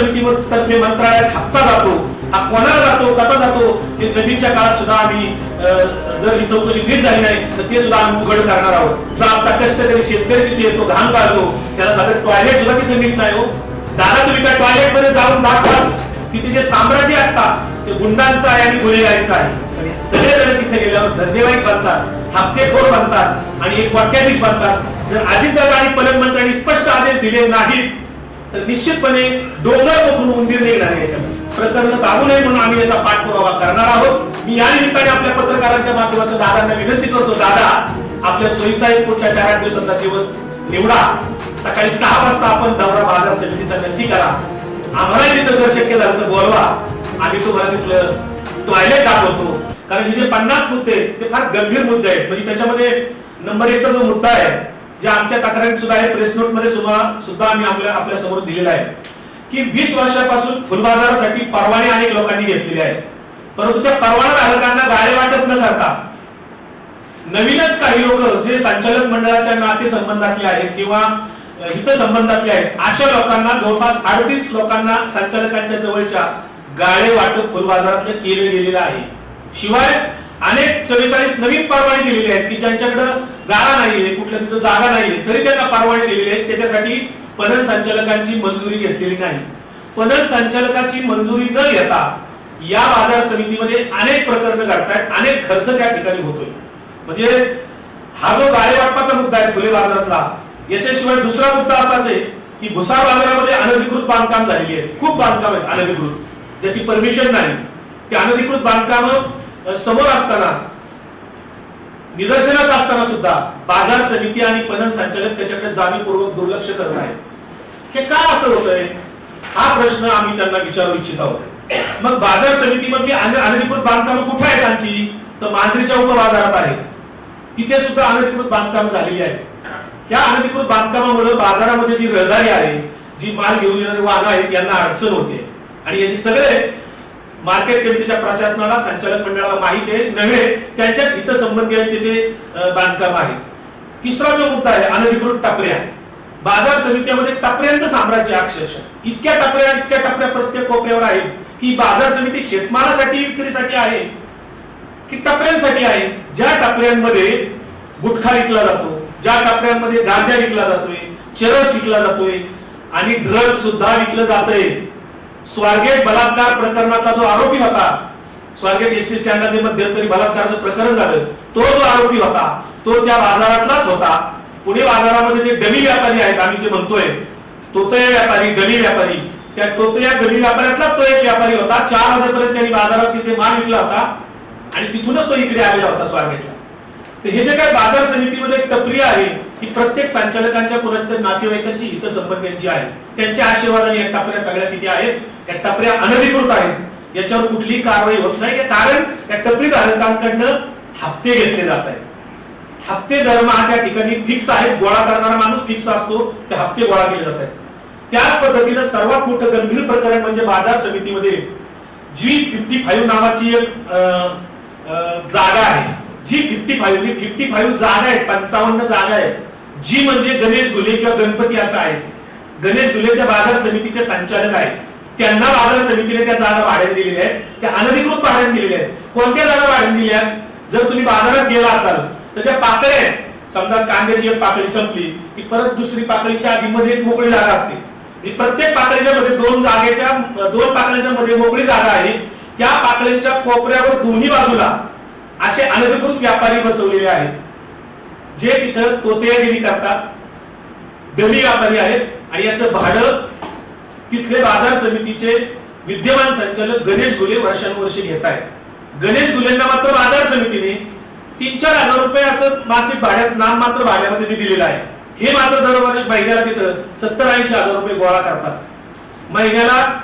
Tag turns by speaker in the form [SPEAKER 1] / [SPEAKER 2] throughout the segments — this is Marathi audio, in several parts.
[SPEAKER 1] समितीतर्फे मंत्रालयात हप्ता जातो. हा कोणाला जातो कसा जातो ते नजीकच्या काळात सुद्धा आम्ही जर ही चौकशी नीट झाली नाही तर ते सुद्धा आम्ही उघड करणार आहोत. जो आमचा कष्टकरी शेतकरी तिथे येतो घाण काढतो त्याला साधं टॉयलेट सुद्धा तिथे नीट नाही हो. दादा तुम्ही त्या टॉयलेटमध्ये जाऊन दाखवाच तिथे जे साम्राज्य आता ते गुंडांचं आहे आणि गुन्हेगारीचं आहे. आणि सगळे जण तिथे गेल्यावर धंदेवाईक बनतात हप्तेखोर बनतात आणि एक वाक्याधीश बनतात. जर अजितदादा आणि पालकमंत्र्यांनी स्पष्ट आदेश दिले नाहीत तर निश्चितपणे डोंगर बघून उंदीर निघणार आहे याच्यात प्रकरण दाबू नये म्हणून आम्ही याचा पाठपुरावा करणार आहोत. मी या निमित्ताने आपल्या पत्रकारांच्या माध्यमातून दादांना विनंती करतो दादा आपल्या सोयीचा एक पुढच्या चार आठ दिवसाचा दिवस निवडा. सकाळी सहा वाजता आपण दौरा बाजार समितीचा नक्की करा. आम्हाला तिथं जर शक्य झालं तर बोलवा. आम्ही तुम्हाला तिथलं टॉयलेट दाखवतो. कारण हे जे पन्नास मुद्दे आहेत, ते फार गंभीर मुद्दे आहेत. म्हणजे त्याच्यामध्ये नंबर एकचा जो मुद्दा आहे जे आमच्या तक्रारीत सुद्धा आहे प्रेस नोटमध्ये सुद्धा सुद्धा आम्ही आपल्या आपल्यासमोर दिलेला आहे. की वीस वर्षापासून फुलबाजारासाठी परवाने अनेक लोकांनी घेतलेले आहेत. परंतु त्या परवाना धारकांना गाळे वाटप न करता नवीनच काही लोक जे संचालक मंडळाच्या नाते संबंधातले आहेत किंवा हित संबंधातले आहेत अशा लोकांना जवळपास अडतीस लोकांना संचालकांच्या जवळच्या गाळे वाटप फुलबाजारातलं केले गेलेलं आहे. शिवाय अनेक चव्वेचाळीस नवीन परवाने दिलेले आहेत की ज्यांच्याकडे गाळा नाहीये कुठल्या तिथं जागा नाहीये तरी त्यांना परवाने दिलेली आहेत त्याच्यासाठी पणन संचालकांची मंजुरी घेतलेली नाही. पणन संचालकाची मंजुरी न घेता या बाजार समितीमध्ये अनेक प्रकरण घडतायत अनेक खर्च त्या ठिकाणी होतोय. म्हणजे हा जो गाळे वाटपाचा मुद्दा आहे फुले बाजारातला याच्याशिवाय दुसरा मुद्दा असाच आहे की भुसार बाजारामध्ये अनधिकृत बांधकाम झालेली आहे. खूप बांधकाम आहेत अनधिकृत. ज्याची परमिशन नाही. ते अनधिकृत बांधकाम समोर असताना निदर्शनास असताना सुद्धा बाजार समिती आणि पणन संचालक त्याच्याकडे जाणीवपूर्वक दुर्लक्ष करत आहेत. हे का असं होतंय? हा प्रश्न आम्ही त्यांना विचारू इच्छित आहोत. मग बाजार समितीमधली अनधिकृत बांधकाम कुठे आहेत आणखी? तर मांजरीच्या उपबाजारात आहे तिथे सुद्धा अनधिकृत बांधकाम झालेली आहे या अनधिकृत बांधकामामुळे बाजारामध्ये जी रहदारी आहे जी माल घेऊन येणारी वाहनं आहेत यांना अडचण होते. आणि याची सगळे मार्केट कमिटीच्या प्रशासनाला संचालक मंडळाला माहिती आहे. नव्हे त्यांच्याच हितसंबंधियांचे ते बांधकाम आहे. तिसरा जो मुद्दा आहे अनधिकृत टपऱ्या. बाजार समित्यामध्ये टपऱ्यांचं साम्राज्य अक्षरशः. इतक्या टपऱ्या इतक्या टपऱ्या प्रत्येक कोपऱ्यावर आहेत की बाजार समिती शेतमालासाठी विक्रीसाठी आहे की टपऱ्यांसाठी आहे. ज्या टपऱ्यांमध्ये गुटखा विकला जातो ज्या टपऱ्यांमध्ये गांजा विकला जातोय चरस विकला जातोय आणि ड्रग सुद्धा विकलं जातंय स्वारगेट बलात्कार प्रकरणाचा जो आरोपी होता स्वारगेट एसटी स्टँडाचे मध्यंतरी बलात्काराचं प्रकरण झालं तो जो आरोपी होता तो त्या बाजारातलाच होता. पुणे बाजारामध्ये जे डमी व्यापारी आहेत आम्ही जे म्हणतोय तोतया व्यापारी डमी व्यापारी त्या तोतया डमी व्यापाऱ्यातलाच तो एक व्यापारी होता. चार वाजेपर्यंत त्यांनी बाजारात तिथे माल विकला होता आणि तिथूनच तो इकडे आलेला होता स्वारगेटला. तर हे जे काय बाजार समितीमध्ये एक टपरी आहे ही प्रत्येक संचालकांच्या कोणाच्या तरी नातेवाईकांची हितसंबंधांची आहे. त्यांचे आशीर्वाद या टपऱ्या सगळ्या तिथे आहेत. या टपऱ्या अनधिकृत आहेत. याच्यावर कुठलीही कारवाई होत नाही. कारण या टपरी धारकांकडनं हप्ते घेतले जात आहेत. हप्ते दरमहा त्या ठिकाणी फिक्स आहेत. गोळा करणारा माणूस फिक्स असतो. ते हप्ते गोळा केले जात आहेत. त्याच पद्धतीनं सर्वात मोठं गंभीर प्रकरण म्हणजे बाजार समितीमध्ये जी फिफ्टी फाईव्ह नावाची एक अं, जागा आहे. जी फिफ्टी फाईव्ह फिफ्टी फाईव्ह जागा आहेत. पंचावन्न जागा आहेत. जी म्हणजे गणेश गुले किंवा गणपती असं आहे. गणेश गुले त्या बाजार समितीचे संचालक आहेत. त्यांना बाजार समितीने त्या जागा भाड्याने दिलेल्या आहेत. त्या अनधिकृत भाड्याने दिलेल्या आहेत. कोणत्या जागा भाड्याने दिल्या? आहेत? जर तुम्ही बाजारात गेला असाल तर ज्या पाकळ्या आहेत. समजा कांद्याची एक पाकळी संपली की परत दुसरी पाकळीच्या आधी मध्ये एक मोकळी जागा असते. प्रत्येक पाकळीच्या मध्ये दोन जागेच्या दोन पाकळ्यांच्या मध्ये मोकळी जागा आहे. त्या पाकळीच्या कोपऱ्यावर दोन्ही बाजूला असे अनधिकृत व्यापारी बसवलेले आहेत. जे तिथं तोतयागिरी करतात दमी व्यापारी आहेत आणि याचं भाडं तिथले बाजार समितीचे विद्यमान संचालक गणेश गुले वर्षानुवर्षे घेत आहेत. गणेश गुलेंना मात्र बाजार समितीने तीन चार हजार रुपये असं मासिक भाड्यात नाम मात्र भाड्यामध्ये ते दिलेलं आहे. हे मात्र दर महिन्याला तिथं सत्तर ऐंशी हजार रुपये गोळा करतात. महिन्याला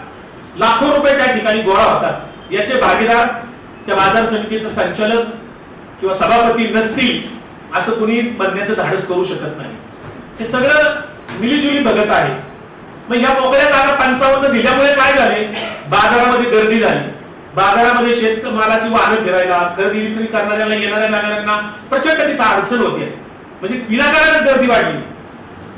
[SPEAKER 1] लाखो रुपये त्या ठिकाणी गोळा होतात. याचे भागीदार त्या बाजार समितीचे संचालक किंवा सभापती नसतील असं कुणी बनण्याचं धाडस करू शकत नाही. हे सगळं मिलीजुली बघत आहे. मग या मोकळ्या जागा पंचावन्न दिल्यामुळे काय झाले? बाजारामध्ये गर्दी झाली. बाजारामध्ये शेतमालाची वाहनं फिरायला खरेदी विक्री करणाऱ्याला येणाऱ्या जाणाऱ्यांना प्रचंड तिथं अडचण होते. म्हणजे विनाकारणच गर्दी वाढली.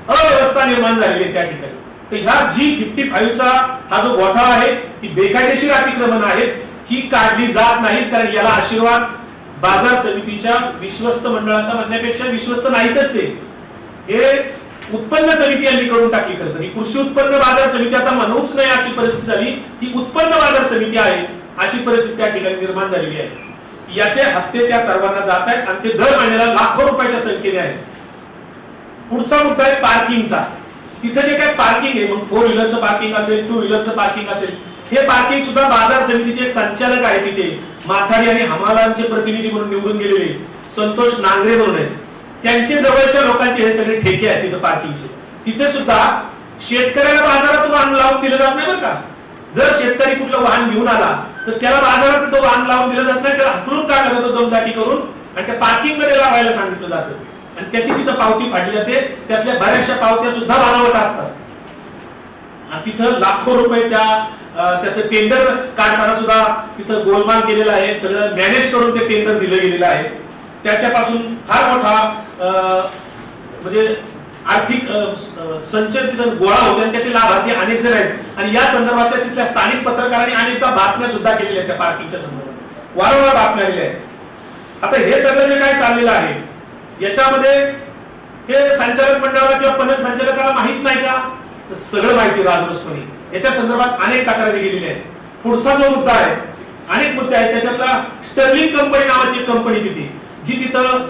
[SPEAKER 1] अव्यवस्था निर्माण झालेली आहे त्या ठिकाणी. तर ह्या जी फिफ्टी फाईव्हचा हा जो गोठा आहे की बेकायदेशीर अतिक्रमण आहेत ही काढली जात नाहीत कारण याला आशीर्वाद बाजार समितीच्या विश्वस्त मंडळाचा म्हणण्यापेक्षा विश्वस्त नाहीतच ते. हे उत्पन्न समिती यांनी करून टाकली खरं तर. ही कृषी उत्पन्न बाजार समिती आता म्हणूच नाही अशी परिस्थिती झाली. ही उत्पन्न बाजार समिती आहे अशी परिस्थिती त्या ठिकाणी निर्माण झालेली आहे. याचे हप्ते त्या सर्वांना जात आहेत आणि ते दर महिन्याला लाखो रुपयाच्या संख्येने आहेत. पुढचा मुद्दा आहे पार्किंगचा. तिथे जे काय पार्किंग आहे मग फोर व्हीलरचं पार्किंग असेल टू व्हीलरचं पार्किंग असेल हे पार्किंग सुद्धा बाजार समितीचे एक संचालक आहे तिथे. माथाडी आणि हमालांचे प्रतिनिधी म्हणून निवडून गेलेले संतोष नांगरे म्हणून आहेत. त्यांचे जवळच्या लोकांचे हे सगळे ठेके आहेत तिथे पार्किंगचे. तिथे सुद्धा शेतकऱ्याला बाजारात वाहन लावून दिलं जात नाही बरं का? जर शेतकरी कुठलं वाहन घेऊन आला तर त्याला बाजारात तिथं वाहन लावून दिलं जात नाही. त्याला हकलून काढलं जातं दमदाटी करून? आणि त्या पार्किंगमध्ये लावायला सांगितलं जातं आणि त्याची तिथं पावती फाटली जाते. त्यातल्या बऱ्याचशा पावत्या सुद्धा बनावट असतात आणि तिथं लाखो रुपये त्या त्याचं टेंडर काढताना सुद्धा तिथं गोलमाल केलेला आहे. सगळं मॅनेज करून ते टेंडर दिलं गेलेलं आहे. त्याच्यापासून फार मोठा अं, म्हणजे आर्थिक संचय संच तिथं गोळा होते आणि त्याचे लाभार्थी अनेक जण आहेत. आणि या संदर्भातल्या तिथल्या स्थानिक पत्रकारांनी अनेकदा बातम्या सुद्धा केलेल्या आहेत त्या पार्किंगच्या संदर्भात. वारंवार बातम्या आलेल्या आहेत. आता हे सगळं जे काय चाललेलं आहे याच्यामध्ये हे संचालक मंडळाला किंवा पणन संचालकाला माहीत नाही का? सगळं माहिती राजरोसपणे याच्या संदर्भात अनेक तक्रारी गेलेल्या आहेत. पुढचा जो मुद्दा आहे अनेक मुद्दे आहेत. त्याच्यातला स्टर्लिंग कंपनी नावाची एक कंपनी तिथे जी तिथं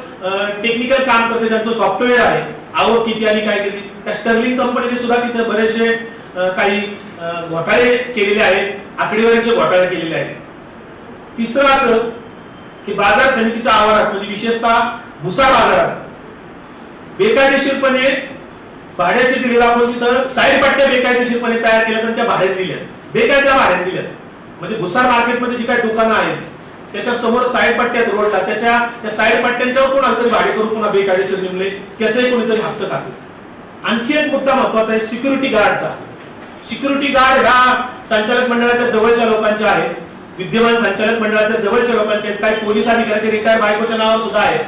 [SPEAKER 1] टेक्निकल काम करते. त्यांचं सॉफ्टवेअर आहे. आवक किती आणि काय किती. त्या स्टर्लिंग कंपनीने सुद्धा तिथं बरेचसे काही घोटाळे केलेले आहेत. आकडेवारीचे घोटाळे केलेले आहेत. तिसरं असं की बाजार समितीच्या आवारात म्हणजे विशेषतः भुसा बाजारात बेकायदेशीरपणे भाड्याचे दिलेला आपण तिथं साईड पट्ट्या बेकायदेशीरपणे तयार केल्या आणि त्या भाड्यात दिल्या बेकायद्या भाड्यात दिल्या म्हणजे भुसार मार्केटमध्ये जी काही दुकानं आहेत त्याच्यासमोर साईड पट्ट्यात रोडला त्याच्या त्या साईड पट्ट्यांच्यावर कोणाला तरी भाडे करून पुन्हा बेकायदेशीर नेमले त्याचाही कोणीतरी हप्ता खाते आणखी एक मुद्दा महत्त्वाचा आहे सिक्युरिटी गार्डचा सिक्युरिटी गार्ड ह्या संचालक मंडळाच्या जवळच्या लोकांचे आहेत. विद्यमान संचालक मंडळाच्या जवळच्या लोकांचे आहेत. काही पोलीस अधिकाऱ्याचे रिटायर बायकोच्या नावावर सुद्धा आहेत.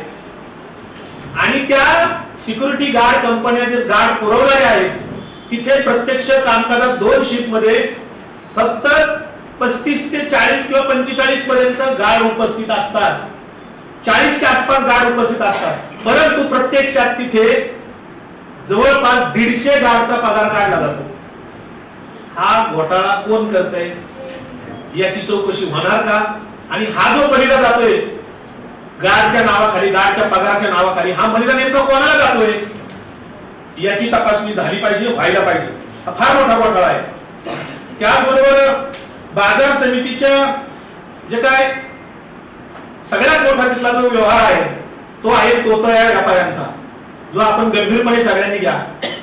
[SPEAKER 1] आणि त्या सिक्युरिटी गार्ड कंपन्या जे गार्ड पुरवणारे आहेत तिथे प्रत्यक्ष कामकाजात दोन शिफ्टमध्ये फक्त पस्तीस ते चाळीस किंवा पंचेचाळीस पर्यंत गार्ड उपस्थित असतात. चाळीसच्या आसपास गार्ड उपस्थित असतात. परंतु प्रत्यक्षात तिथे जवळपास दीडशे गार्डचा पगार काढला जातो. हा घोटाळा कोण करतय? याची चौकशी होणार का? आणि हा जो पडिका जातोय गारच्या नावाखाली गारच्या पगाराच्या नावाखाली हा बलिदान नेमका कोणाला जातोय? याची तपासणी झाली पाहिजे व्हायला पाहिजे. हा फार मोठा घोटाळा आहे. त्याचबरोबर बाजार समितीच्या जे काय सगळ्यात मोठा तिथला जो व्यवहार आहे तो आहे तोतळ्या व्यापाऱ्यांचा जो आपण गंभीरपणे सगळ्यांनी घ्या.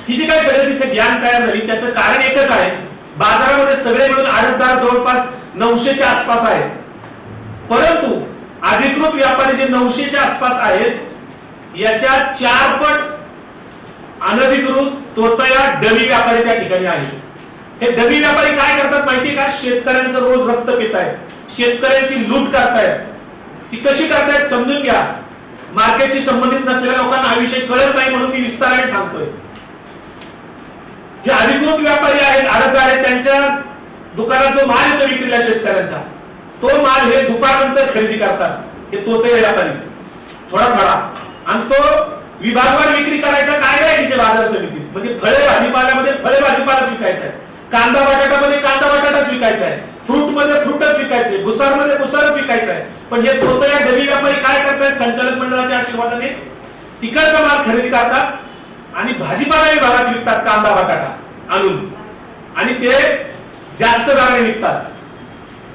[SPEAKER 1] ही जी काही सगळं तिथे ज्ञान तयार झाली त्याचं कारण एकच आहे. बाजारामध्ये सगळे मिळून आडतदार जवळपास नऊशेच्या आसपास आहेत परंतु अधिकृत व्यापारी जे नऊशेच्या आसपास आहेत याच्या चार पट अनधिकृत तोतया डमी व्यापारी त्या ठिकाणी आहेत. हे डमी व्यापारी काय करतात माहिती का? शेतकऱ्यांचं रोज रक्त पित आहेत शेतकऱ्यांची लूट करतायत. ती कशी करतायत समजून घ्या. मार्केटशी संबंधित नसलेल्या लोकांना हा विषय कळत नाही म्हणून मी विस्ताराने सांगतोय. जे अधिकृत व्यापारी आहेत आडतदार आहेत त्यांच्या दुकानात जो माल येतो विक्रीला शेतकऱ्यांचा तो माल हे दुपारनंतर खरेदी असतात हे तोते व्यापारी थोडा थोडा. आणि तो विभागवार विक्री करायचा काय नाही तिथे बाजार समितीत. म्हणजे फळे भाजीपाल्यामध्ये फळे भाजीपालाच विकायचा आहे. कांदा बटाट्यामध्ये कांदा बटाटाच विकायचा आहे. फ्रूटमध्ये फ्रूटच विकायचे. भुसारमध्ये भुसारच विकायचं आहे. पण हे तोतया डबी व्यापारी काय करतायत? संचालक मंडळाच्या आशीर्वादाने तिकडचा माल खरेदी करतात आणि भाजीपाला विभागात विकतात कांदा बटाटा आणून. आणि ते जास्त दराने विकतात.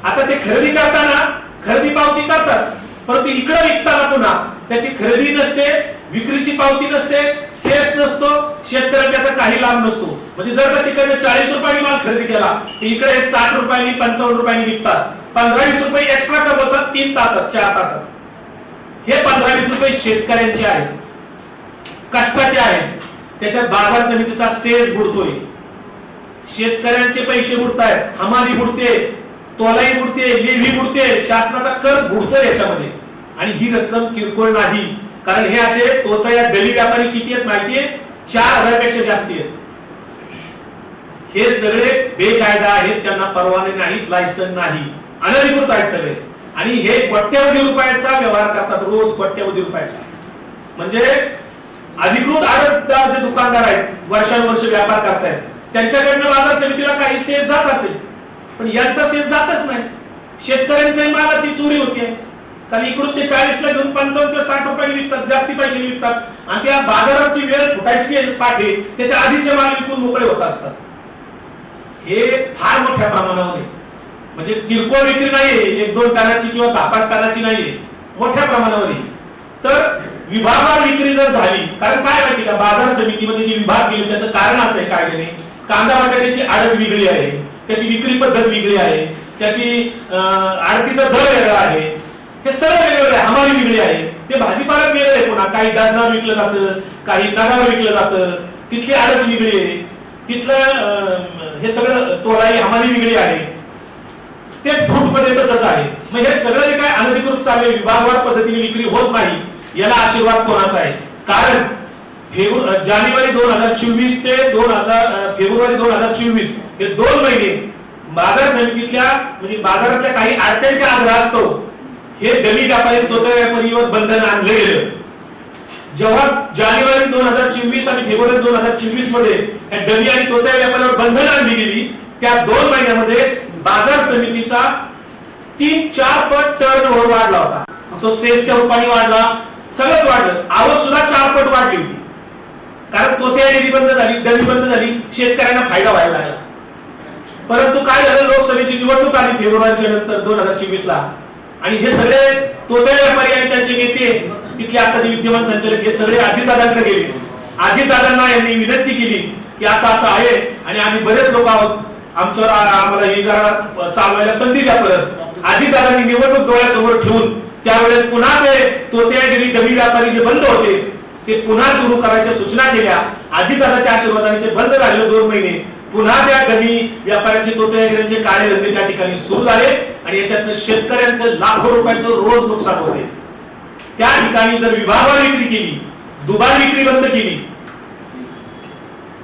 [SPEAKER 1] आता ते खरेदी करताना खरेदी पावती करतात. परंतु इकडे विकताना पुन्हा त्याची खरेदी नसते विक्रीची पावती नसते सेस नसतो शेतकऱ्याला त्याचा काही लाभ नसतो. म्हणजे जर का तिकडे चाळीस रुपयांनी माल खरेदी केला तर इकडे साठ रुपयांनी पंचावन्न रुपयांनी विकतात. पंधरा वीस रुपये एक्स्ट्रा कमवतात तीन तासात चार तासात. हे पंधरा वीस रुपये शेतकऱ्यांचे आहेत. कष्टाचे आहेत. त्याच्यात बाजार समितीचा सेस बुडतोय. शेतकऱ्यांचे पैसे बुडतायत. हमाली बुडते. तोलाई बुडते लेवी बुडते शासनाचा कर बुडतोय याच्यामध्ये. आणि ही रक्कम किरकोळ नाही. कारण हे असे तोतया दली व्यापारी किती आहेत माहितीये चार हजारपेक्षा जास्ती आहेत. हे सगळे बेकायदा आहेत त्यांना परवाने नाहीत लायसन नाही. अनधिकृत आहेत सगळे. आणि हे कोट्यावधी रुपयाचा व्यवहार करतात रोज कोट्यावधी रुपयाचा. म्हणजे अधिकृत आडतदार जे दुकानदार आहेत वर्षानुवर्ष व्यापार करतायत त्यांच्याकडनं बाजार समितीला काही सेल जात असेल. पण यांचा सेल जातच नाही. शेतकऱ्यांच्याही मालाची चोरी होते. कारण इकडून ते चाळीसला घेऊन पंचावन्न किंवा साठ रुपयाने विकतात जास्ती पैसे विकतात. आणि त्या बाजाराची वेळ फुटायची पाठे पाठी त्याच्या आधीचे माल विकून मोकळे होत असतात. हे फार मोठ्या प्रमाणावर आहे. म्हणजे किरकोळ विक्री नाहीये. एक दोन टनाची किंवा दहा पाच टनाची नाहीये. मोठ्या प्रमाणावर आहे. तर विभागवार विक्री जर झाली कारण काय माहिती का? बाजार समितीमध्ये जे विभाग गेले त्याचं कारण असं आहे कायद्याने. कांदा बटाट्याची आडत वेगळी आहे. त्याची विक्री पद्धत वेगळी आहे त्याची अं, दर वेगळा आहे हे सगळं वेगवेगळं आहे हमाली वेगळी आहे. ते भाजीपाला वेगळं आहे पुन्हा. काही डझनावर विकलं जातं काही नगावर विकलं जातं. तिथली आडत वेगळी आहे. तिथलं हे सगळं तोलाई हमाली वेगळी आहे. तेच फ्रूटमध्ये तसंच आहे. मग हे सगळं जे काय अनधिकृत चालले विभागवार पद्धतीने विक्री होत नाही याला आशीर्वाद कोणाचा आहे? कारण फेब्रु जानेवारी दोन हजार चोवीस ते दोन हजार फेब्रुवारी दोन हजार चोवीस हे दोन महिने बाजार समितीतल्या म्हणजे बाजारातल्या काही आडत्यांच्या आग्रहास्तव हे डमी व्यापारी तोत्या व्यापारीवर बंधन आणलं गेलं. जेव्हा जानेवारी दोन हजार चोवीस आणि फेब्रुवारी दोन हजार चोवीसमध्ये या डमी आणि तोत्या व्यापाऱ्यावर बंधन आणली गेली त्या दोन महिन्यामध्ये बाजार समितीचा तीन चार पट टर्न ओव्हर वाढला होता. तो सेसच्या रूपाने वाढला सगळंच वाढलं. आवक सुद्धा चार पट वाढली होती. कारण तोत्या डेअरी बंद झाली डमी बंद झाली शेतकऱ्यांना फायदा व्हायला लागला. परंतु काय झालं? लोकसभेची निवडणूक आली फेब्रुवारीच्या नंतर दोन हजार चोवीस ला आणि हे सगळे तोत्या व्यापारी आणि त्यांचे नेते तिथले आताचे विद्यमान संचालक हे सगळे अजितदादांकडे गेले. अजितदादांना यांनी विनंती केली की असं असं आहे आणि आम्ही बरेच लोक आहोत. आमच्यावर आम्हाला ही जरा चालवायला संधी द्या परत. अजितदादांनी निवडणूक डोळ्यासमोर ठेवून त्यावेळेस पुन्हा ते तोत्यागिरी डमी व्यापारी जे बंद होते ते पुन्हा सुरू करायच्या सूचना केल्या. अजितदादाच्या आशीर्वादाने ते बंद झाले दोन महिने. पुन्हा त्या डमी व्यापाऱ्यांचे तोत्यागिरीचे काळे धंदे त्या ठिकाणी सुरू झाले आणि याच्यातनं शेतकऱ्यांचं लाखो रुपयाचं रोज नुकसान होते त्या ठिकाणी जर विभागवार विक्री केली दुबार विक्री बंद केली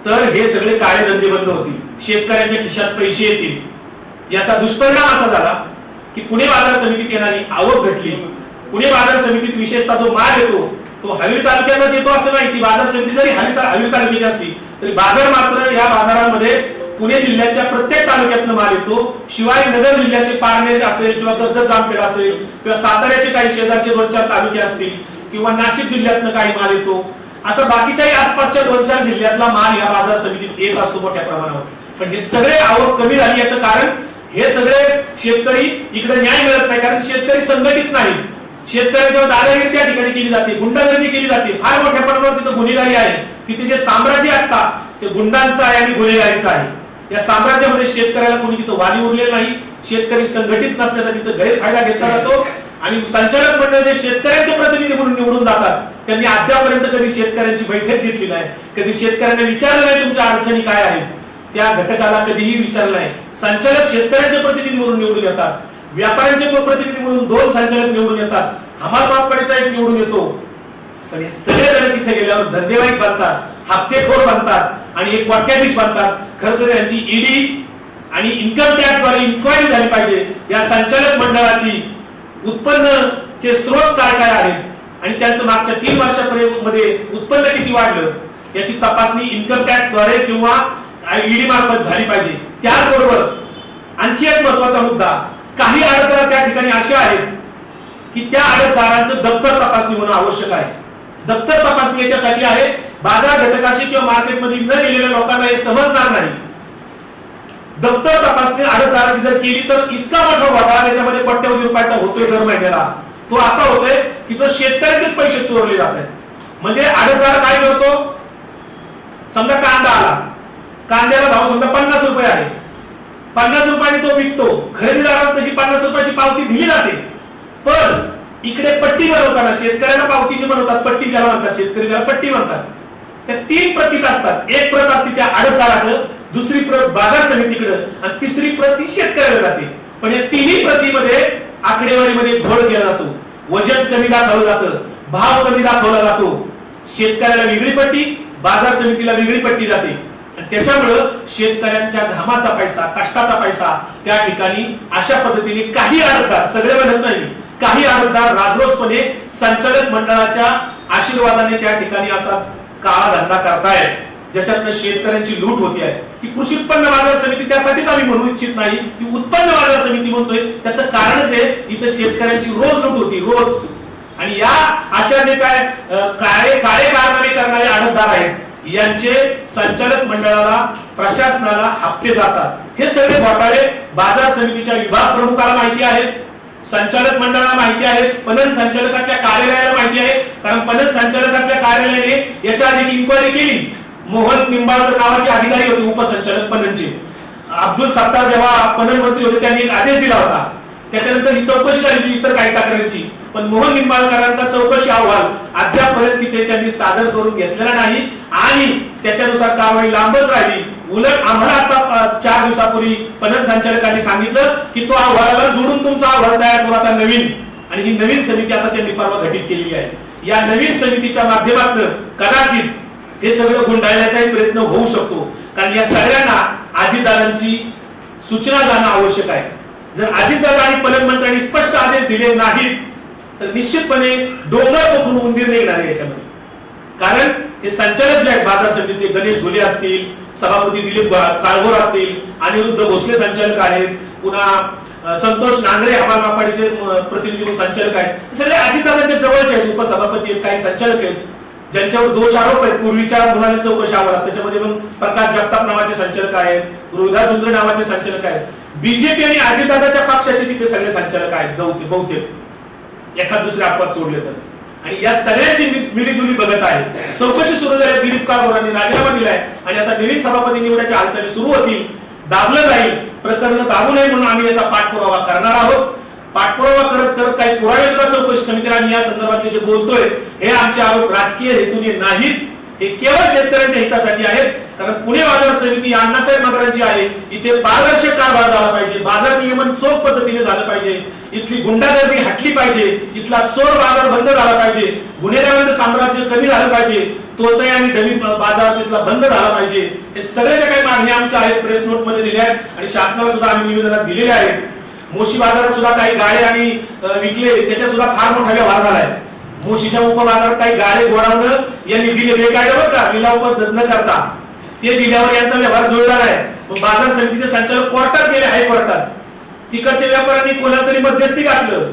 [SPEAKER 1] तर हे सगळे काळे धंदे बंद होतील. शेतकऱ्यांच्या खिशात पैसे येतील. याचा दुष्परिणाम असा झाला की पुणे बाजार समितीत येणारी आवक घटली. पुणे बाजार समितीत विशेषतः जो माल येतो तो हवेली तालुक्याचाच येतो असं नाही. ती बाजार समिती जरी हवेली हवेली तालुक्याची असली तरी बाजार मात्र या बाजारामध्ये पुणे जिल्ह्याच्या प्रत्येक तालुक्यातनं माल येतो. शिवाय नगर जिल्ह्याचे पारनेर असेल किंवा कर्जत जामखेड असेल किंवा साताऱ्याचे काही शेजारचे दोन चार तालुके असतील किंवा नाशिक जिल्ह्यातनं काही माल येतो. असं बाकीच्याही आसपासच्या दोन चार जिल्ह्यातला माल या बाजार समितीत येत असतो मोठ्या प्रमाणावर. पण हे सगळे आवक कमी झाली याचं कारण हे सगळे शेतकरी इकडे न्याय मिळत नाही. कारण शेतकरी संघटित नाही. शेतकऱ्यांच्या दादागिरी त्या ठिकाणी केली जाते. गुंडागर्दी केली जाते. फार मोठ्या प्रमाणावर तिथं गुन्हेगारी आहे. तिथे जे साम्राज्य आता ते गुंडांचं आहे आणि गुन्हेगारीचं आहे. या साम्राज्यामध्ये शेतकऱ्याला कोणी तिथं वाली उरलेलं नाही. शेतकरी संघटित नसल्याचा तिथं गैरफायदा घेतला जातो. आणि संचालक मंडळ जे शेतकऱ्यांचे प्रतिनिधी म्हणून निवडून जातात त्यांनी अद्यापर्यंत कधी शेतकऱ्यांची बैठक घेतली नाही. कधी शेतकऱ्यांना विचारलं नाही तुमच्या अडचणी काय आहेत. त्या घटकाला कधीही विचारलं नाही. संचालक शेतकऱ्यांचे प्रतिनिधी म्हणून निवडून येतात. व्यापाऱ्यांचे प्रतिनिधी म्हणून दोन संचालक निवडून येतात. हमाल मालपाडीचा एक निवडून येतो. पण हे सगळेजण तिथे गेल्यावर धंदेवाईक बनतात हप्तेखोर बनतात आणि एक वाक्याधीश बनतात. खर तर यांची ईडी आणि इन्कम टॅक्सद्वारे इन्क्वायरी झाली पाहिजे. या संचालक मंडळाची उत्पन्नचे स्रोत काय काय आहेत? आणि त्यांचं मागच्या तीन वर्षापर्यंत मध्ये उत्पन्न किती वाढलं? याची तपासणी इन्कम टॅक्सद्वारे किंवा ईडी मार्फत झाली पाहिजे. त्याचबरोबर आणखी एक महत्त्वाचा मुद्दा काही आडतदार त्या ठिकाणी असे आहेत की त्या आडतदारांचं दप्तर तपासणी होणं आवश्यक आहे. दप्तर तपासणी याच्यासाठी आहे. बाजार घटकाशी किंवा मार्केटमध्ये न गेलेल्या लोकांना हे समजणार नाही. दप्तर तपासणी आडतदाराची जर केली तर इतका मोठा व्यापार याच्यामध्ये कोट्यवधी रुपयाचा होतोय दर महिन्याला. तो असा होतोय की जो शेतकऱ्यांचेच पैसे चोरले जात आहेत. म्हणजे आडतदार काय करतो? समजा कांदा आला. कांद्याला भाव समजा पन्नास रुपये आहे. पन्नास रुपयाने तो विकतो. खरेदीदाराला तशी पन्नास रुपयाची पावती दिली जाते. पण इकडे पट्टी बनवताना शेतकऱ्यांना पावती बनवतात पट्टी त्याला म्हणतात शेतकरी त्याला पट्टी म्हणतात. त्या तीन प्रतीत असतात. एक प्रत असते त्या आडतदाराकडे दुसरी प्रत बाजार समितीकडे आणि तिसरी प्रत ती शेतकऱ्याला जाते. पण या तिन्ही प्रतीमध्ये आकडेवारीमध्ये घोळ केला जातो. वजन कमी दाखवलं जातं भाव कमी दाखवला जातो. शेतकऱ्याला वेगळी पट्टी बाजार समितीला वेगळी पट्टी जाते. आणि त्याच्यामुळं शेतकऱ्यांच्या घामाचा पैसा कष्टाचा पैसा त्या ठिकाणी अशा पद्धतीने काही अडतात सगळे म्हणत नाही. काही आडतदार राजरोसपणे संचालक मंडळाच्या आशीर्वादाने त्या ठिकाणी असा काळा धंदा करतायत. ज्याच्यातनं शेतकऱ्यांची लूट होती आहे. की कृषी उत्पन्न बाजार समिती त्यासाठीच आम्ही म्हणू इच्छित नाही. की उत्पन्न बाजार समिती म्हणतोय. त्याचं कारणच आहे इथं शेतकऱ्यांची रोज लूट होती रोज. आणि या अशा जे काय काळे काळे कारनामे करणारे आडतदार आहेत यांचे संचालक मंडळाला प्रशासनाला हप्ते जातात. हे सगळे घोटाळे बाजार समितीच्या विभाग प्रमुखाला माहिती आहेत. संचालक मंडळाला माहिती आहे पणन संचालकातल्या कार्यालयाला माहिती आहे. कारण पणन संचालकातल्या कार्यालयाने याच्या आधी इन्क्वायरी केली. मोहन निंबाळकर नावाचे अधिकारी होते उपसंचालक पणनचे अब्दुल सत्तार जेव्हा पणन मंत्री होते त्यांनी एक आदेश दिला होता. त्याच्यानंतर ही चौकशी झाली होती इतर काही तक्रारींची. पण मोहन निंबाळकरांचा चौकशी अहवाल अद्यापर्यंत तिथे त्यांनी सादर करून घेतलेला नाही. आणि त्याच्यानुसार कारवाई लांबच राहिली. उलट आम्हाला आता चार दिवसापूर्वी पणन संचालकांनी सांगितलं की तो अहवालाला जोडून तुमचा अहवाल तयार करू आता नवीन. आणि ही नवीन समिती आता त्यांनी परवा घटित केलेली आहे. या नवीन समितीच्या माध्यमातून कदाचित हे सगळं गुंडाळण्याचाही प्रयत्न होऊ शकतो. कारण या सगळ्यांना अजितदादांची सूचना जाणं आवश्यक आहे. जर अजितदादा आणि पलन मंत्र्यांनी स्पष्ट आदेश दिले नाहीत तर निश्चितपणे डोंगर बघून उंदीर निघणार आहे याच्यामध्ये. कारण हे संचालक जे आहेत बाजार समिती गणेश घुले असतील सभापती दिलीप काळघोर असतील अनिरुद्ध भोसले संचालक आहेत पुन्हा संतोष नांगरे हवाल मापाडीचे प्रतिनिधी म्हणून संचालक आहेत. सगळे अजितदादांच्या जवळचे आहेत उपसभापती आहेत काही संचालक आहेत ज्यांच्यावर दोष आरोप आहेत. पूर्वीच्या मुलाने चौकशी त्याच्यामध्ये मग प्रकाश जगताप नावाचे संचालक आहेत रोहिदास सुंदर नावाचे संचालक आहेत. बीजेपी आणि अजितदादाच्या पक्षाचे तिथे सगळे संचालक आहेत बहुतेक बहुतेक. एखाद दुसऱ्या अपवाद सोडले तर. आणि या सगळ्याची मिलीजुली बघत आहे चौकशी सुरू झाली दिलीप काळभोरांनी. राजीनामा दिलाय आणि आता नवीन सभापती निवडाच्या हालचाली सुरू होतील. दाबलं जाईल. प्रकरण दाबू नये म्हणून आम्ही याचा पाठपुरावा करणार आहोत. पाठपुरावा करत करत काही पुरावे सुद्धा चौकशी समितीला आम्ही या संदर्भातले जे बोलतोय हे आमचे आरोप राजकीय हेतूने नाहीत. हे केवळ शेतकऱ्यांच्या हितासाठी आहेत. कारण पुणे बाजार समिती अण्णासाहेब नगरांची आहे. इथे पारदर्शक कारभार झाला पाहिजे. बाजार नियमन चोख पद्धतीने झालं पाहिजे. इथली गुंडागर्दी हटली पाहिजे. इथला चोर बाजार बंद झाला पाहिजे. गुन्हेगारांचं साम्राज्य कमी झालं पाहिजे. तोतय आणि डमी बाजार तिथला बंद झाला पाहिजे. हे सगळे ज्या काही मागण्या आमच्या आहेत प्रेस नोटमध्ये दिल्या आहेत आणि शासनाला सुद्धा आम्ही निवेदनात दिलेले आहेत. मोशी बाजारात सुद्धा काही गाळे आणि विकले त्याच्यात सुद्धा फार मोठा व्यवहार झालाय. मोशीच्या उपबाजारात काही गाळे गोडावणं यांनी दिले बेकायदा बरं का? लिलाव न करता. ते दिल्यावर यांचा व्यवहार जुळणार आहे. बाजार समितीचे संचालक कोर्टात गेले हायकोर्टात तिकडच्या व्यापाऱ्यांनी कोणाला तरी मध्यस्थी गाठलं.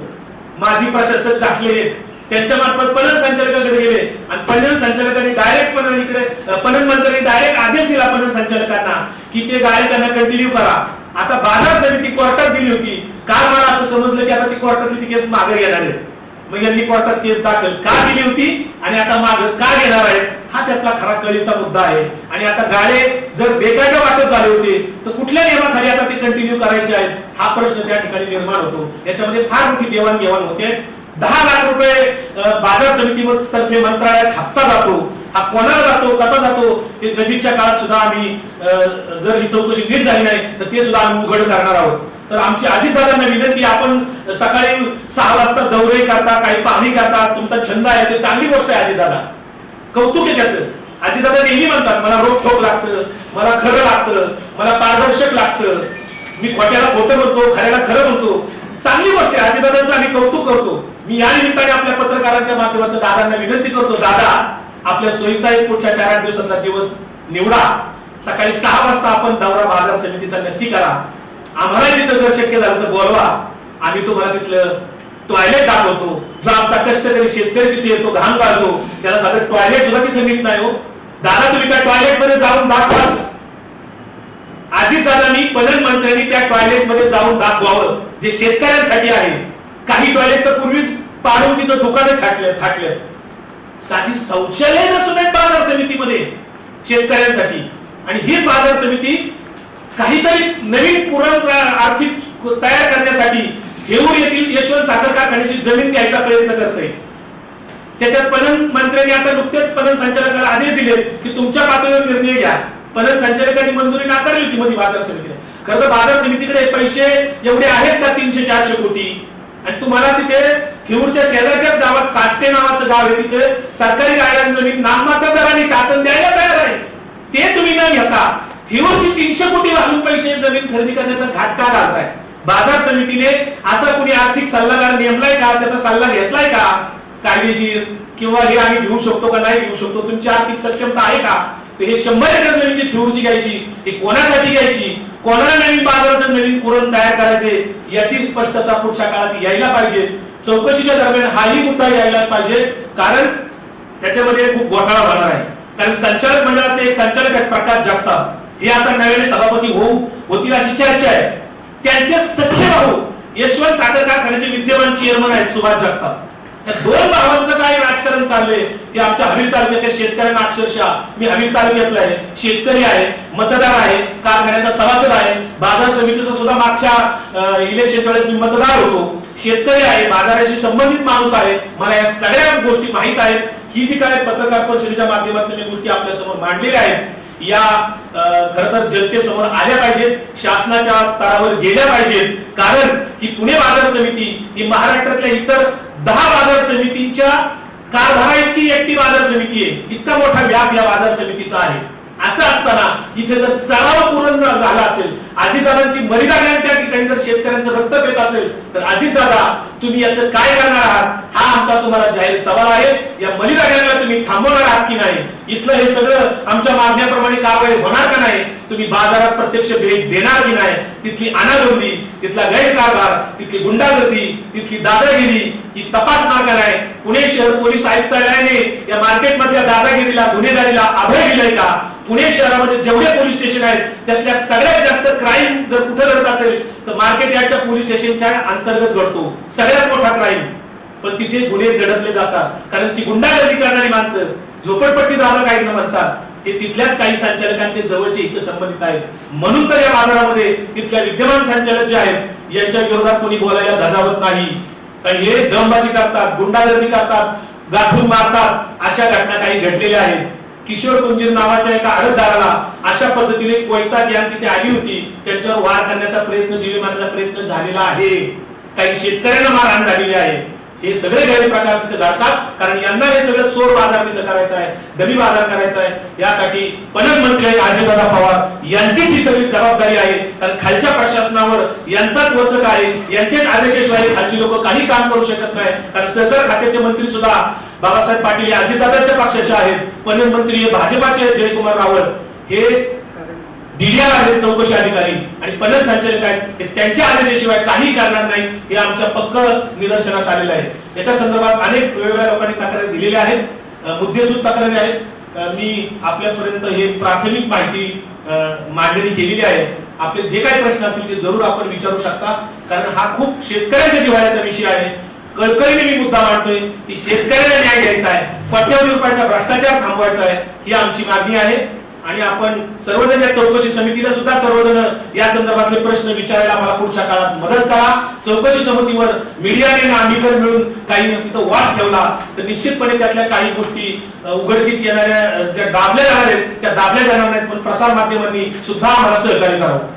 [SPEAKER 1] माजी प्रशासक घातले त्यांच्या मार्फत पणन संचालकाकडे गेले. आणि पणन संचालकांनी डायरेक्ट पणन इकडे पणन मंत्र्यांनी डायरेक्ट आदेश दिला पणन संचालकांना की ते गाळे त्यांना कंटिन्यू करा. आता बाजार समिती कोर्टात दिली होती. काल मला असं समजलं की आता ती कोर्टातली ती केस मागे घेणार आहे. मग यांनी कोर्टात केस दाखल. का दिली होती? आणि आता माग का घेणार आहेत? हा त्यातला खरा कळीचा मुद्दा आहे. आणि आता गाळे जर बेकायदा वाटप झाले होते तर कुठल्या नियमाखाली आता ते कंटिन्यू करायचे आहेत? हा प्रश्न त्या ठिकाणी निर्माण होतो. याच्यामध्ये फार मोठी देवाणघेवाण होते. दहा लाख रुपये बाजार समितीतर्फे मंत्रालयात हप्ता जातो. हा कोणाला जातो कसा जातो हे नजीकच्या काळात सुद्धा आम्ही जर ही चौकशी नीट झाली नाही तर ते सुद्धा आम्ही उघड करणार आहोत. तर आमची अजितदादांना विनंती आपण सकाळी सहा वाजता दौरे करता काही पाहणी करता तुमचा छंद आहे ते चांगली गोष्ट आहे अजितदादा कौतुक आहे त्याचं. अजितदादा नेहमी म्हणतात मला रोखोक लागतं मला खरं लागतं मला पारदर्शक लागतं. मी खोट्याला खोटं म्हणतो खऱ्याला खरं म्हणतो. चांगली गोष्ट आहे अजितदादांचं आम्ही कौतुक करतो. मी या निमित्ताने आपल्या पत्रकारांच्या माध्यमातून दादांना विनंती करतो दादा आपल्या सोयीचा एक पुढच्या चार आठ दिवसाचा दिवस निवडा. सकाळी सहा वाजता आपण दौरा बाजार समितीचा नक्की करा. आम्हाला तिथं जर शक्य झालं तर बोलवा. आम्ही तुम्हाला तिथलं टॉयलेट दाखवतो. जो आमचा कष्टकरी शेतकरी तिथे येतो घाण घालतो त्याला साधं टॉयलेट सुद्धा तिथे नीट नाही हो. दादा तुम्ही त्या टॉयलेटमध्ये जाऊन दाखवाच अजितदादांनी पणन मंत्र्यांनी त्या टॉयलेटमध्ये जाऊन दाखवावं. जे शेतकऱ्यांसाठी आहे. काही टॉयलेट तर पूर्वीच पाडून तिथं दुकानं छाटले फाटलेत साधी शौचालय नसून बाजार समितीमध्ये शेतकऱ्यांसाठी. आणि हीच बाजार समिती काहीतरी नवीन पुरण आर्थिक तयार करण्यासाठी घेऊन येथील यशवंत साखर कारखान्याची जमीन घ्यायचा प्रयत्न करते त्याच्यात पणन मंत्र्यांनी आता नुकतेच पणन संचालकाला आदेश दिले की तुमच्या पातळीवर निर्णय घ्या. पणन संचालकांनी मंजुरी नाकारली होती मध्ये बाजार समितीला. खरं तर बाजार समितीकडे पैसे एवढे आहेत का तीनशे चारशे कोटी? आणि तुम्हाला तिथे थिऊरच्या शेजारच्याच गावात साष्टे गाव आहे तिथे. सरकारी गाड्यां जमीन नाममात्र दराने शासन द्यायला तयार आहे. ते तुम्ही न घेता थिओची तीनशे कोटी घालून पैसे जमीन खरेदी करण्याचा घाट का घालताय? बाजार समितीने असा कुणी आर्थिक सल्लागार नेमलाय का? त्याचा सल्ला घेतलाय का? कायदेशीर किंवा हे आम्ही घेऊ शकतो का नाही घेऊ शकतो? तुमची आर्थिक सक्षमता आहे का? तर हे शंभर एकर जमीनची थिओची घ्यायची हे कोणासाठी घ्यायची? कोणाला नवीन बाजाराचं नवीन कुरण तयार करायचे? याची स्पष्टता पुढच्या काळात यायला पाहिजे. चौकशीच्या दरम्यान हाही मुद्दा यायलाच पाहिजे. कारण त्याच्यामध्ये खूप घोटाळा होणार आहे. कारण संचालक मंडळातले एक संचालक आहेत प्रकाश जगताप. हे आता नव्याने सभापती होऊ होतील अशी चर्चा आहे. त्यांचे सख्खे भाऊ यशवंत साखर कारखान्याचे विद्यमान चेअरमन आहेत सुभाष जगताप. या दोन भावांचं काय राजकारण चाललंय हे आमच्या हमीर तालुक्यातल्या शेतकऱ्यांना अक्षरशः मी हमीर तालुक्यातला आहे शेतकरी आहे मतदार आहे कारखान्याचा सभासद आहे बाजार समितीचा सुद्धा मागच्या इलेक्शनच्या वेळेस मी मतदार होतो. शेतकरी आहे बाजाराशी संबंधित माणूस आहे मला या सगळ्या गोष्टी माहीत आहेत. ही जी काय पत्रकार परिषदेच्या माध्यमातून गोष्टी आपल्यासमोर मांडलेल्या आहेत या खर तर जनतेसमोर आल्या पाहिजेत शासनाच्या स्तरावर गेल्या पाहिजेत. कारण ही पुणे बाजार समिती ही महाराष्ट्रातल्या इतर दहा बाजार समितींच्या कारभारा इतकी एकटी बाजार समिती आहे. इतका मोठा व्याप या बाजार समितीचा आहे. असं असताना इथे जर चराव पूर्ण झाला असेल अजितदादांची मर्यादा त्या ठिकाणी जर शेतकऱ्यांचं रक्त पेत असेल तर अजितदादा तुम्ही याचं काय करणार आहात? हा आमचा तुम्हाला जाहीर सवाल आहे. या मलिदाग्यांना तुम्ही थांबवणार आहात की नाही? इथलं हे सगळं आमच्या मागण्याप्रमाणे कारवाई होणार का नाही? तुम्ही बाजारात प्रत्यक्ष भेट देणार की नाही? तिथली अनागोंदी तिथला गैरकारभार तिथली गुंडागर्दी तिथली दादागिरी ही तपासणार का नाही? पुणे शहर पोलीस आयुक्तालयाने या मार्केट मधल्या दादागिरीला गुन्हेगारीला अभय दिलंय का? पुणे शहरामध्ये जेवढे पोलीस स्टेशन आहेत त्यातल्या सगळ्यात जास्त क्राईम जर कुठे घडत असेल तर मार्केट यार्डच्या पोलीस स्टेशनच्या अंतर्गत घडतो. सगळ्यात मोठा क्राईम पण तिथे गुन्हे दडपले जातात. कारण ती गुंडागर्दी करणारी माणसं झोपडपट्टी दादा काही म्हणतात हे तिथल्याच काही संचालकांचे जवळचे इथे संबंधित आहेत. म्हणून तर या बाजारामध्ये तिथल्या विद्यमान संचालक जे आहेत यांच्या विरोधात कोणी बोलायला धजावत नाही. कारण हे दमबाजी करतात गुंडागर्दी करतात गाठून मारतात अशा घटना काही घडलेल्या आहेत. किशोर कुंजीर नावाच्या एका अडतदाराला अशा पद्धतीने कोयता ज्ञान तिथे आली होती. त्यांच्यावर वार करण्याचा प्रयत्न जीवे मारण्याचा प्रयत्न झालेला आहे. काही शेतकऱ्यांना मारहाण झालेली आहे. हे सगळे गैरप्रकार तिथे घडतात. कारण यांना हे सगळं चोर बाजार तिथे करायचा आहे डबी बाजार करायचा आहे. यासाठी पणन मंत्री आणि अजितदादा पवार यांचीच ही सगळी जबाबदारी आहे. कारण खालच्या प्रशासनावर यांचाच वचक आहे. यांचेच आदेशाशिवाय खालची लोक काही काम करू शकत नाही. कारण सहकार खात्याचे मंत्री सुद्धा बाबासाहेब पाटील हे अजितदादांच्या पक्षाचे आहेत. पणन मंत्री हे भाजपाचे आहेत जयकुमार रावल. हे डीडीआर आहेत चौकशी अधिकारी. आणि पणन संचालक आहेत. हे त्यांच्या आदेशाशिवाय काही करणार नाही हे आमच्या पक्क निदर्शनास आलेलं आहे याच्या संदर्भात अनेक वेगवेगळ्या लोकांनी तक्रारी दिलेल्या आहेत. मुद्देसूद तक्रारी आहेत. मी आपल्यापर्यंत हे प्राथमिक माहिती मांडणी केलेली आहे. आपले जे काही प्रश्न असतील ते जरूर आपण विचारू शकता. कारण हा खूप शेतकऱ्यांच्या जिव्हाळ्याचा विषय आहे. कळकळीने मी मुद्दा मांडतोय की शेतकऱ्याला न्याय द्यायचा आहे कोट्यावधी रुपयाचा भ्रष्टाचार थांबवायचा आहे ही आमची मागणी आहे. आणि आपण सर्वजण या चौकशी समितीला सुद्धा सर्वजण या संदर्भातले प्रश्न विचारायला मला पुढच्या काळात मदत करा. चौकशी समितीवर मीडियाने आम्ही जर मिळून काही तिथं वास ठेवला तर निश्चितपणे त्यातल्या काही गोष्टी उघडकीस येणाऱ्या ज्या दाबल्या जाणार आहेत त्या दाबल्या जाणार नाहीत पण प्रसार माध्यमांनी सुद्धा आम्हाला सहकार्य करावं.